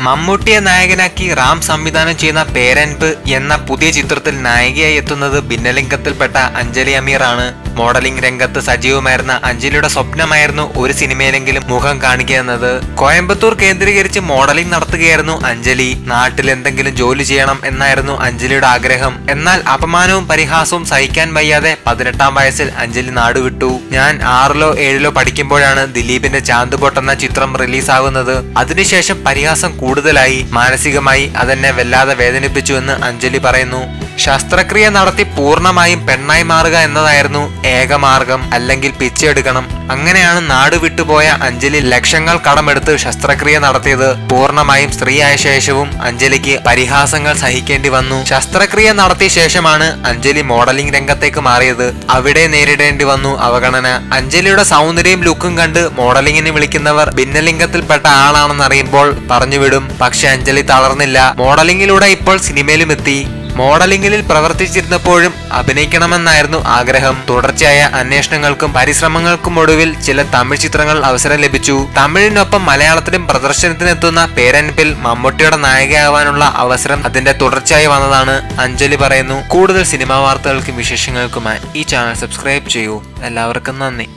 മമ്മൂട്ടിയെ നായകനാക്കി റാം സംവിധാനം ചെയ്യുന്ന പേരൻപ് എന്ന പുതിയ ചിത്രത്തിൽ നായികയായി എത്തുന്നത് ഭിന്നലിംഗത്തിൽപ്പെട്ട അഞ്ജലി അമീർ ആണ് മോഡലിംഗ് രംഗത്ത് സജീവമായിരുന്ന അഞ്ജലിയുടെ സ്വപ്നമായിരുന്നു ഒരു സിനിമയിലെങ്കിലും മുഖം കാണിക്കുക എന്നത്. കോയമ്പത്തൂർ കേന്ദ്രീകരിച്ച് മോഡലിംഗ് നടത്തുകയായിരുന്നു അഞ്ജലി. നാട്ടിൽ എന്തെങ്കിലും ജോലി ചെയ്യണം എന്നായിരുന്നു അഞ്ജലിയുടെ ആഗ്രഹം. എന്നാൽ അപമാനവും പരിഹാസവും സഹിക്കാൻ വയ്യാതെ പതിനെട്ടാം വയസ്സിൽ അഞ്ജലി നാടുവിട്ടു. ഞാൻ ആറിലോ ഏഴിലോ പഠിക്കുമ്പോഴാണ് ദിലീപിന്റെ ചാന്ത് എന്ന ചിത്രം റിലീസാകുന്നത് അതിനുശേഷം പരിഹാസം കൂടുതലായി. മാനസികമായി അതെന്നെ വല്ലാതെ വേദനിപ്പിച്ചു എന്ന് അഞ്ജലി പറയുന്നു. ശസ്ത്രക്രിയ നടത്തി പൂർണമായും പെണ്ണായി മാറുക എന്നതായിരുന്നു ഏകമാർഗം. അല്ലെങ്കിൽ പിച്ചെടുക്കണം. അങ്ങനെയാണ് നാട് വിട്ടുപോയ അഞ്ജലി ലക്ഷങ്ങൾ കടമെടുത്ത് ശസ്ത്രക്രിയ നടത്തിയത്. പൂർണമായും സ്ത്രീയായ ശേഷവും അഞ്ജലിക്ക് പരിഹാസങ്ങൾ സഹിക്കേണ്ടി വന്നു. ശസ്ത്രക്രിയ നടത്തിയ ശേഷമാണ് അഞ്ജലി മോഡലിംഗ് രംഗത്തേക്ക് മാറിയത്. അവിടെ നേരിടേണ്ടി വന്നു അവഗണന. അഞ്ജലിയുടെ സൗന്ദര്യം ലുക്കും കണ്ട് മോഡലിംഗിന് വിളിക്കുന്നവർ ഭിന്നലിംഗത്തിൽപ്പെട്ട ആളാണെന്നറിയുമ്പോൾ പറഞ്ഞുവിടും. പക്ഷെ അഞ്ജലി തളർന്നില്ല. മോഡലിംഗിലൂടെ ഇപ്പോൾ സിനിമയിലും എത്തി. മോഡലിംഗിൽ പ്രവർത്തിച്ചിരുന്നപ്പോഴും അഭിനയിക്കണമെന്നായിരുന്നു ആഗ്രഹം. തുടർച്ചയായ അന്വേഷണങ്ങൾക്കും പരിശ്രമങ്ങൾക്കും ഒടുവിൽ ചില തമിഴ് ചിത്രങ്ങൾ അവസരം ലഭിച്ചു. തമിഴിനൊപ്പം മലയാളത്തിലും പ്രദർശനത്തിനെത്തുന്ന പേരൻപിൽ മമ്മൂട്ടിയുടെ നായികയാവാനുള്ള അവസരം അതിന്റെ തുടർച്ചയായി വന്നതാണ്. അഞ്ജലി പറയുന്നു കൂടുതൽ സിനിമാ വാർത്തകൾക്കും വിശേഷങ്ങൾക്കുമായി ഈ ചാനൽ സബ്സ്ക്രൈബ് ചെയ്യൂ. എല്ലാവർക്കും നന്ദി.